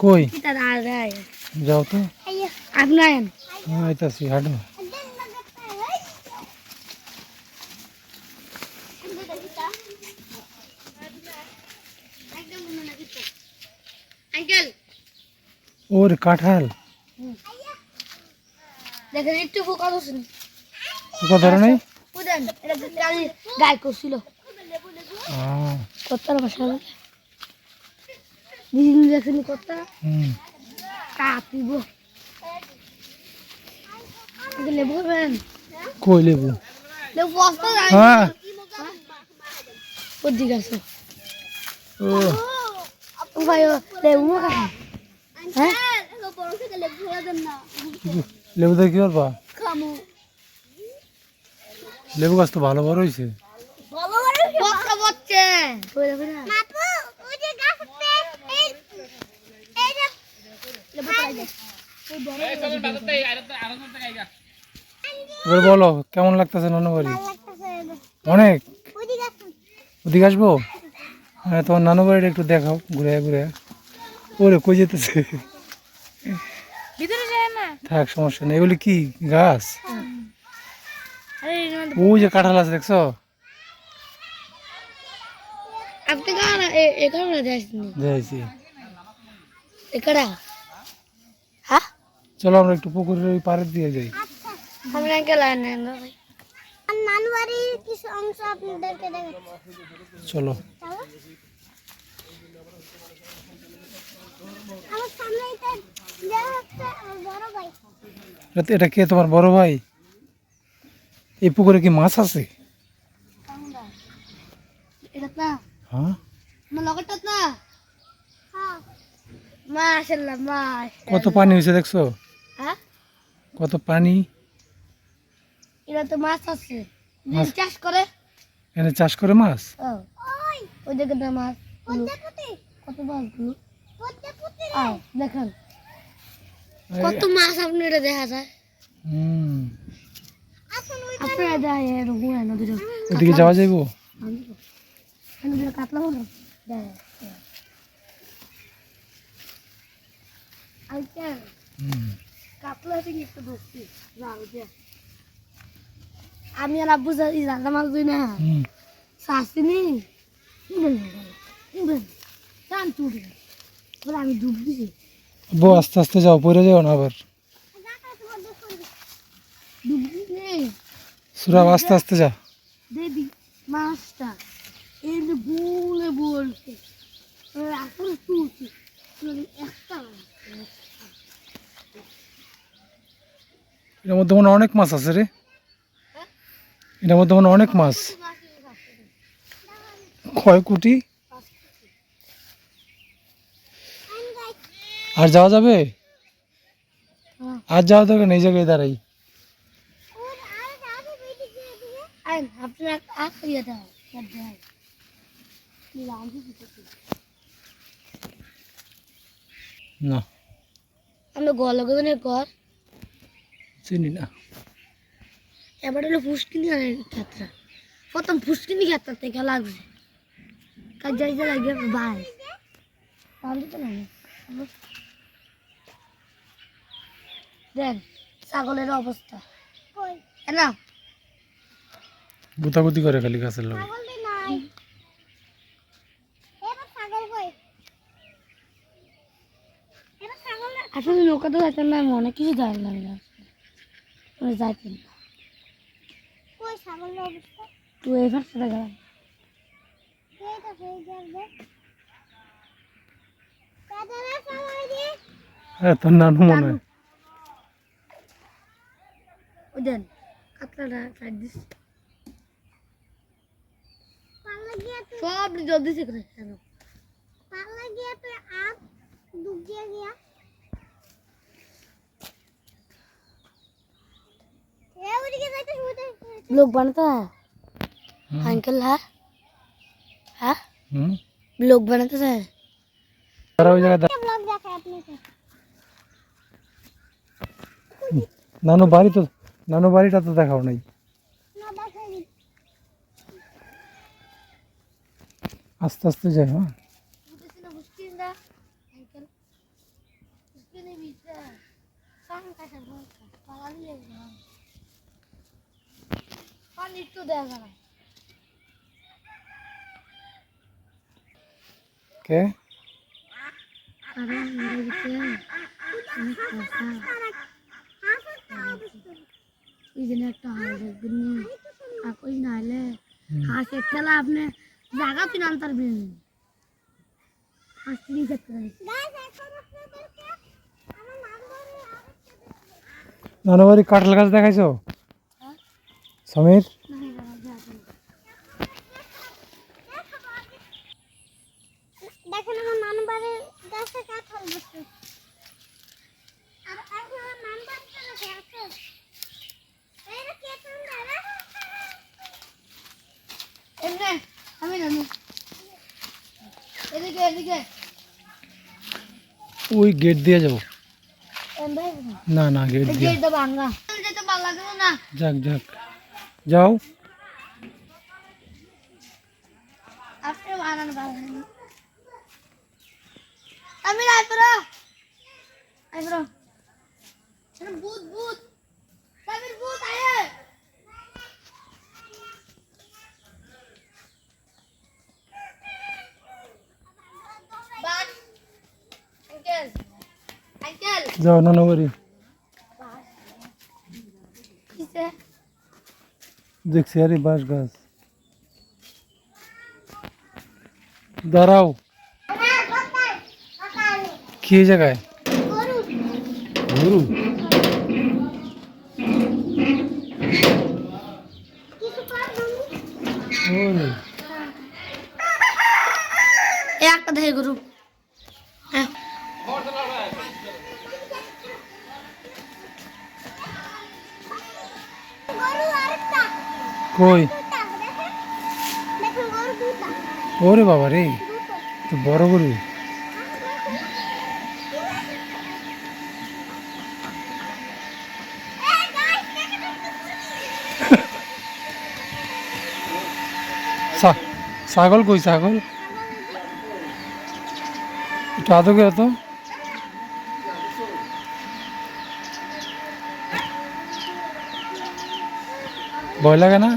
কই? কিতা যাও তো। হ্যাঁ আইতাছি হাঁটো ওর কাঁঠাল। দেখেন একটু পোকা বসুন পোকা ধরে নাই? গায়ে করছিল। আহ, কত্তার কাপিব। লেবু খাবেন? কই লেবু? লেবু বস্তা যায় হ্যাঁ। আছে ও। ও ভাই লেবু খাবেন হ্যাঁ? লেবু দিয়ে কি করবা? খামু লেবু গাছ তো ভালো বড় হয়েছে লেবু পাই যায় এবার বলো কেমন লাগতেছে নানু বাড়ি অনেক? ওদিকে আসব? হ্যাঁ তোমার নানু বাড়িটা একটু দেখাও ঘুরে ঘুরে। ওরে কই যেতেছে? থাক সমস্যা নেই। এগুলি কি গাছ? আরে ওই যে কাঁঠাল আছে দেখছ? আপনি যাইছি। এখানে চলো আমরা একটু পুকুরের ওই পাড়ের দিয়ে যাই। কিছু অংশ আপনাদেরকে দেখাচ্ছি। চলো। চলো। আমার সামনে এটা বড় ভাই। এটা- কে তোমার বড় ভাই? এই পুকুরে কি মাছ আছে? এটা না। হ্যাঁ? হ্যাঁ কত পানি হয়েছে দেখছ? হ্যাঁ? কত পানি? এরা তো মাছ আছে। মাছ? চাষ করে? এখানে চাষ করে মাছ? ওই। ওই দেখেন না মাছ। কত মাছগুলো পদ্মাপতি আও দেখেন। কত মাছ আপনি এটা দেখা যায়? হুম। আপনারা যায় এরকম নদীর ওদিকে যাওয়া যাইবো? নদীর কাতলা হলো আচ্ছা হুম। কাতলা থেকে একটু ধরছি যাও যে আমি আর আব্বু যা- এই রান্না মাছ দিই না। শাসিনি টান বলে আমি ডুব দিছি। বউ আস্তে আস্তে যাও পড়ে যাও না আবার। ডুব দিছি। সুরাব আস্তে আস্তে যা। দেবি মাছটা যে বলে বলছে। একটা এটার মধ্যে মনে অনেক মাছ আছে রে। এটার মধ্যে মনে অনেক মাছ। কয় কোটি? আর যাওয়া যাবে? আর যাওয়া যাবে নেই এই জায়গায় দাঁড়াই। ইয়ে না। আমরা গল গজনের ঘর। চিনি না। এবার হলো ফুসকিনি ক্ষেত্রে। প্রথম ফুসকিনি ক্ষেত্র থেকে লাগছে। কাজ যাইতে লাগে বাই। তাহলে তো দেন ছাগলের অবস্থা। কই না গুতাগুতি করে খালি গাছের লোক না- আসলে নৌকা তো যাইতেন না অনেক কিছু জানি না আমি যাইতেন না কই ছাগলের অবস্থা তো এবার সাথে গেলাম এইটা হয়ে যাবে কাদারে সবাই দিয়ে হ্যাঁ তোর নানু মনে হয় ওই দেন কাতলাটা ফ্রাইড দিস পাল্লা গিয়ে তুই সব জলদি শিখে কেন পাল্লা গিয়ে তুই আপ ডুব দিয়ে গিয়া এ ওদিকে যাইতে শুতে लोग बनता है হুম। अंकल है हाँ হুম लोग बनाते हैं তারা ওই জায়গায় দা- ব্লগ দেখায় আপনাকে নানু বাড়ি তো নানু বাড়িটা তো দেখাও নাই না দেখাই আস্তে আস্তে যাই হ্যাঁ কে কারণ এর ভিতরে অনেক কথা এই জন্য একটা হাল দেখবেন না আর কই নাহলে হাঁসের ঠেলা আপনি জায়গা পিন আনতার বিন হাঁস তিনি যেতে পারে নানুবাড়ি কাঁঠাল গাছ দেখাইছো সমীর দেখেন আমার নানু বাড়ির গাছে কাঁঠাল বসে আর এখন আমার নানু বাড়িতে গাছে আছে এইটা কে তোমরা রে? এমনি আমি নানু এদিকে এদিকে ওই গেট দিয়ে যাব এমনি না না গেট দিয়ে যেতে ভাঙ্গা যেতে ভালো লাগল না যাক যাক যাও আপনি বানানো ভালো লাগে আমি রাইপুরা আইপুরা ভূত ভূত সাবির ভূত আয়ে আঙ্কেল আঙ্কেল যাও নানুবাড়ি কিসে দেখছি আরে বাঁশ গাছ দাঁড়াও কি এই জায়গায় গরু ওরে, এ একটা দেখে গরু কই? ওরে বাবা রে তো বড় গরু। ছাগল কই, ছাগল? একটু আদকে হতো ভয় লাগে না?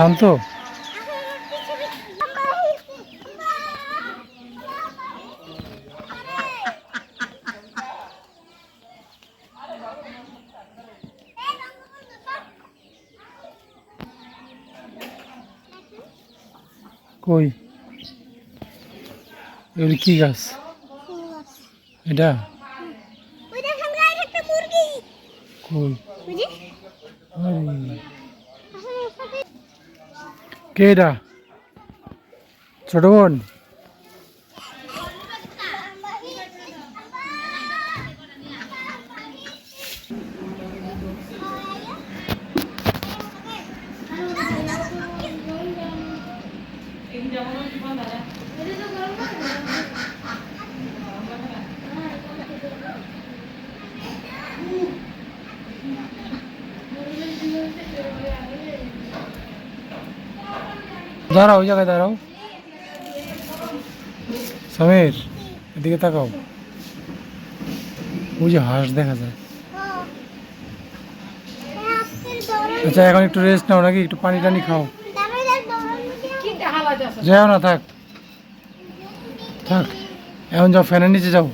শান্ত। কই? এগুলি কি গাছ? এটা? কই? আরে, কে এটা? ছোট বোন? দাঁড়াও, ওই জায়গায় দাঁড়াও। সমীর, এদিকে তাকাও। ওই যে হাঁস দেখা যায়। আচ্ছা এখন একটু রেস্ট নাও নাকি? একটু পানি টানি খাও। যাও না, থাক। থাক, এখন যাও, ফ্যানের নিচে যাও।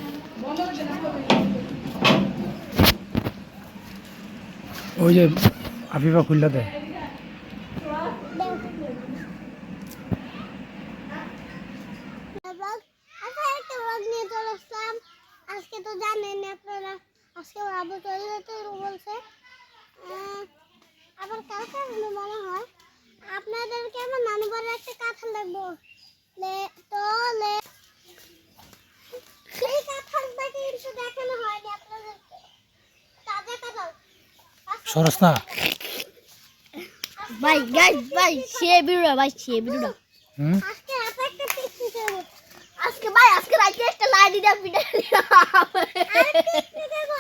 ওই যে আফিফা খুললা দেয় আচ্ছা একটা ব্লগ নিয়ে চলে আসলাম আজকে তো জানেন আপনারা আজকে আবু টয়লেটে বলছে আহ, হলো মনে হয়? আপনাদেরকে আমার নানু বাড়ির একটা কাঁঠাল লাগবো তো সেই কাঁঠালটা কিন্তু দেখানো হয়নি আপনাদেরকে। তাজা কাঁঠাল। সরস না ভাই গাইস ভাই সে বিরুড়া ভাই সে হুম? আজকে এত একটা পিকনিক দেবো আজকে ভাই আজকে একটা লাইট দিয়া দেবো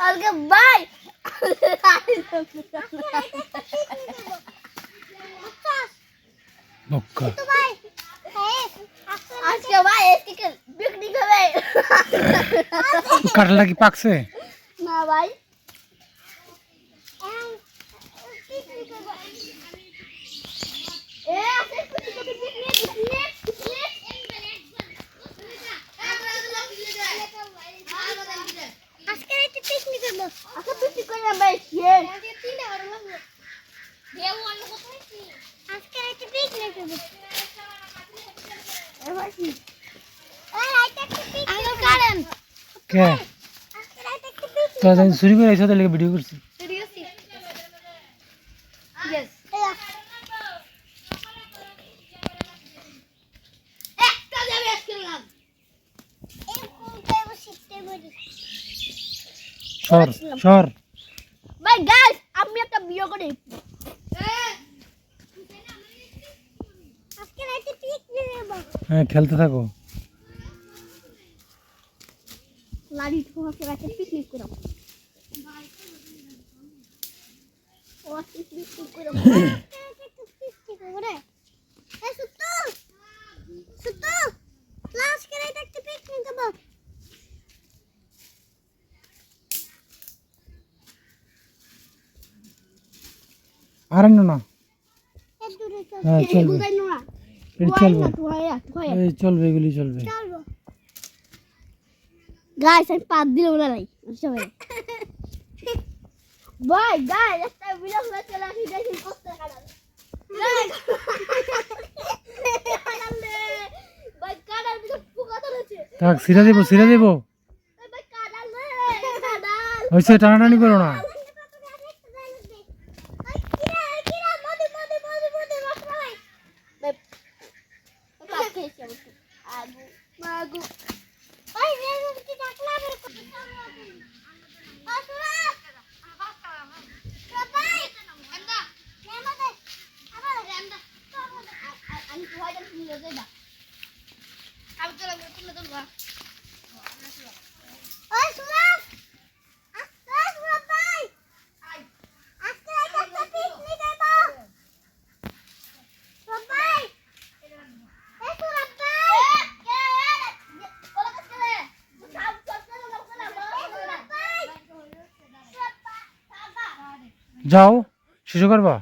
আজকে ভাই আজকে একটা পিকনিক দেবো বুঝছস বক্কা তো ভাই ভাই আজকে আজকে ভাই। এদিকে পিকনিক হবে কাঁঠালটা কি পাকছে না ভাই এখন পিকনিক করব। এ আছে পিকনিক পিকনিক পিকনিক আজকে রাতে পিকনিক করব কি? তো আমি চুরি করে এসে তাহলে ভিডিও করছি। সিরিয়াসলি ইয়েস একটা যাবে আজকে লাগ এরকম দেবো শিখতে বলি সর সর ভাই গাইস আমি একটা ভিডিও করি আজকে রাতে পিকনিক করব হ্যাঁ খেলতে থাকো। লাড়ি ঠোহাকে রাখে পিকনিক করব ও পিকনিক করব। আর না হ্যাঁ চলবে বুঝাই না এটা ঠোয়াই চলবে। এই চলবে এগুলি চলবে। চলবো। গাইস আমি পাত দিলাম না নাই সবাই ভাই গাইস একটা ভিডিও করে চলে আসি দেখি কষ্ট কাটাল ভাই কাটাল দিকে পোকা ধরেছে। থাক সিরা দেবো সিরা দেবো। ভাই কাটাল হয়েছে টানাটানি করো না ভাই পাত খেয়েছি আমি চলে তুমি তুলবা যাও শিশু করবা?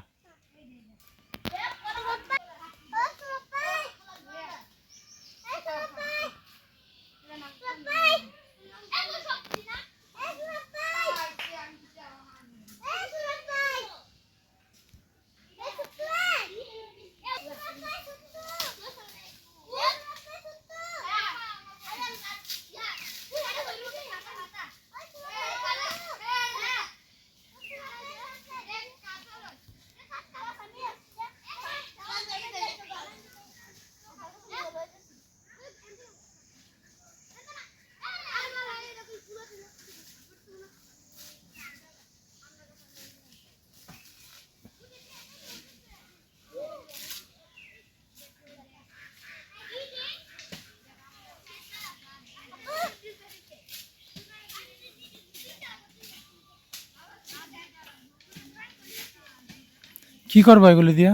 কি করবা এগুলি দিয়া?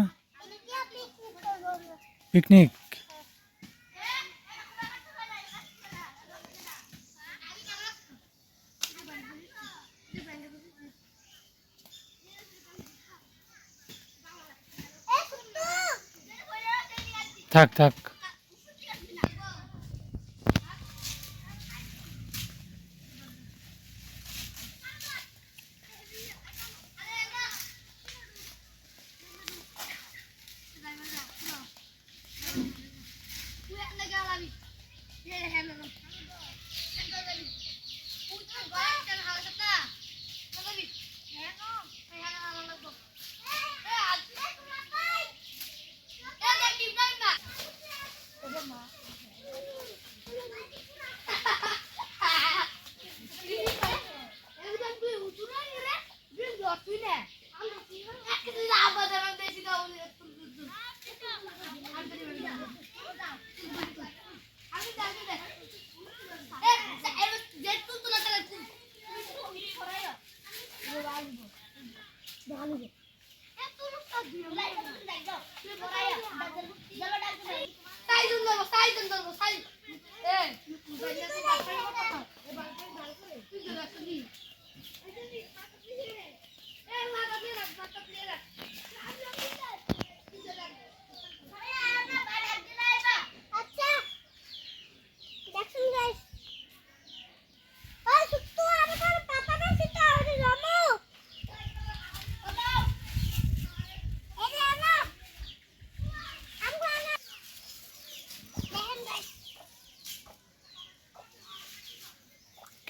পিকনিক থাক থাক। তুই না।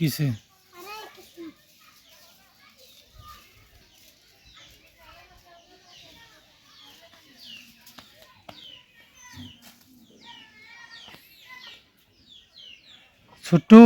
কিসে আরে কিছু ছোট্টু